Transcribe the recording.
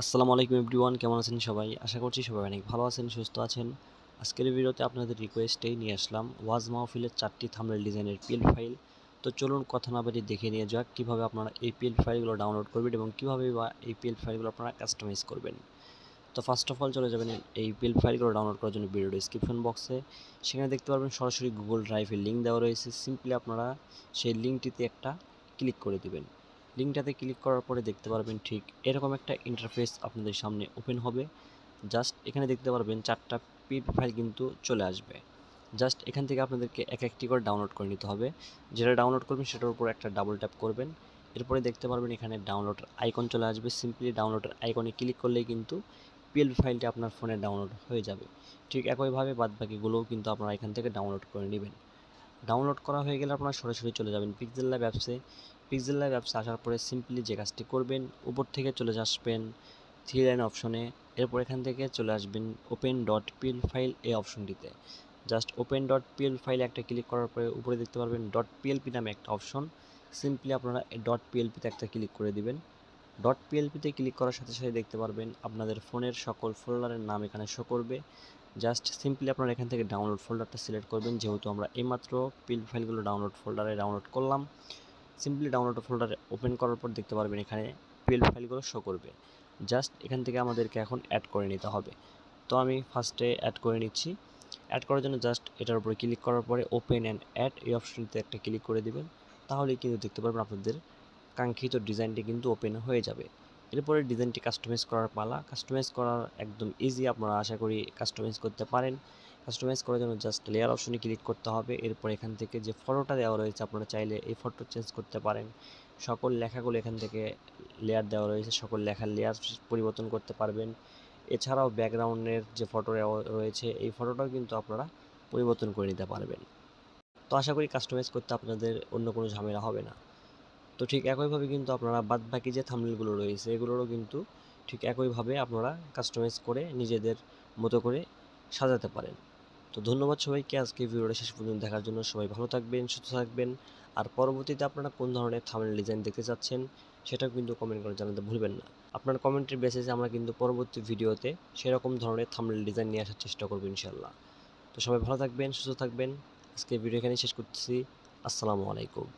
আসসালামু আলাইকুম এভরিওয়ান, কেমন আছেন সবাই? আশা করছি সবাই অনেক ভালো আছেন, সুস্থ আছেন। আজকের ভিডিওতে আপনাদের রিকোয়েস্টেই নিয়ে আসলাম, ওয়াজ মাহফিলের চারটি থামলের ডিজাইনের পিএল ফাইল তো চলুন কথা না বাড়িয়ে দেখে নিয়ে যাক কীভাবে আপনারা এই পিএল ফাইলগুলো ডাউনলোড করবেন এবং কীভাবে বা এই পিএল ফাইলগুলো আপনারা কাস্টমাইজ করবেন। তো ফার্স্ট অফ অল চলে যাবেন এই পিএল ফাইলগুলো ডাউনলোড করার জন্য ভিডিও ডিসক্রিপশন বক্সে সেখানে দেখতে পারবেন সরাসরি গুগল ড্রাইভের লিঙ্ক দেওয়া রয়েছে। সিম্পলি আপনারা সেই লিঙ্কটিতে একটা ক্লিক করে দিবেন। লিঙ্কটাতে ক্লিক করার পরে দেখতে পারবেন ঠিক এরকম একটা ইন্টারফেস আপনাদের সামনে ওপেন হবে। জাস্ট এখানে দেখতে পারবেন চারটা পিপি ফাইল কিন্তু চলে আসবে। জাস্ট এখান থেকে আপনাদেরকে এক একটি করে ডাউনলোড করে নিতে হবে। যেটা ডাউনলোড করবেন সেটার উপর একটা ডাবল ট্যাপ করবেন। এরপরে দেখতে পারবেন এখানে ডাউনলোডের আইকন চলে আসবে। সিম্পলি ডাউনলোডের আইকনে ক্লিক করলেই কিন্তু পিএলপি ফাইলটি আপনার ফোনে ডাউনলোড হয়ে যাবে। ঠিক একইভাবে বাদবাকিগুলোও কিন্তু আপনারা এখান থেকে ডাউনলোড করে নেবেন। ডাউনলোড করা হয়ে গেলে আপনারা সরাসরি চলে যাবেন পিক্সেল ল্যাব অ্যাপসে পিক্সেল ল্যাব অ্যাপসে আসার পরে সিম্পলি যে কাজটি করবেন, উপর থেকে চলে আসবেন থ্রি লাইন অপশনে এরপর এখান থেকে চলে আসবেন ওপেন ডট পিএল ফাইল এই অপশনটিতে জাস্ট ওপেন ডট পিএল ফাইলে একটা ক্লিক করার পরে উপরে দেখতে পারবেন ডট পিএলপি নামে একটা অপশন সিম্পলি আপনারা ডট পিএলপিতে একটা ক্লিক করে দিবেন। ডট পিএলপিতে ক্লিক করার সাথে সাথে দেখতে পারবেন আপনাদের ফোনের সকল ফোল্ডারের নাম এখানে শো করবে। জাস্ট সিম্পলি আপনারা এখান থেকে ডাউনলোড ফোল্ডারটা সিলেক্ট করবেন। যেহেতু আমরা এইমাত্র পিএল ফাইলগুলো ডাউনলোড ফোল্ডারে ডাউনলোড করলাম সিম্পলি ডাউনলোড ফোল্ডারে ওপেন করার পর দেখতে পারবেন এখানে পিএল ফাইলগুলো শো করবে। জাস্ট এখান থেকে আমাদেরকে এখন অ্যাড করে নিতে হবে। তো আমি ফার্স্টে অ্যাড করে নিচ্ছি। অ্যাড করার জন্য জাস্ট এটার উপরে ক্লিক করার পরে ওপেন অ্যান্ড অ্যাড এই অপশনটিতে একটা ক্লিক করে দিবেন। তাহলেই কিন্তু দেখতে পারবেন আপনাদের কাঙ্ক্ষিত ডিজাইনটি কিন্তু ওপেন হয়ে যাবে। এরপরে ডিজাইনটি কাস্টমাইজ করার পালা। কাস্টমাইজ করার একদম ইজি আপনারা আশা করি কাস্টমাইজ করতে পারেন। কাস্টমাইজ করার জন্য জাস্ট লেয়ার অপশনে ক্লিক করতে হবে। এরপর এখান থেকে যে ফটোটা দেওয়া রয়েছে আপনারা চাইলে এই ফটো চেঞ্জ করতে পারেন। সকল লেখাগুলো এখান থেকে লেয়ার দেওয়া রয়েছে। সকল লেখার লেয়ার পরিবর্তন করতে পারবেন। এছাড়াও ব্যাকগ্রাউন্ডের যে ফটো রয়েছে, এই ফটোটাও কিন্তু আপনারা পরিবর্তন করে নিতে পারবেন। তো আশা করি কাস্টমাইজ করতে আপনাদের অন্য কোনো ঝামেলা হবে না। তো ঠিক একইভাবে কিন্তু আপনারা বাদ বাকি যে থামনেলগুলো রয়েছে, এগুলোরও কিন্তু ঠিক একইভাবে আপনারা কাস্টমাইজ করে নিজেদের মতো করে সাজাতে পারেন। তো ধন্যবাদ সবাইকে, আজকে ভিডিওটা শেষ পর্যন্ত দেখার জন্য সবাই ভালো থাকবেন, সুস্থ থাকবেন। আর পরবর্তীতে আপনারা কোন ধরনের থামনেল ডিজাইন দেখতে চাচ্ছেন, সেটাও কিন্তু কমেন্ট করে জানাতে ভুলবেন না। আপনার কমেন্টের বেসিসে আমরা কিন্তু পরবর্তী ভিডিওতে সেরকম ধরনের থামনেল ডিজাইন নিয়ে আসার চেষ্টা করব ইনশাল্লাহ তো সবাই ভালো থাকবেন, সুস্থ থাকবেন। আজকে ভিডিও এখানে শেষ করতেছি। আসসালামু আলাইকুম।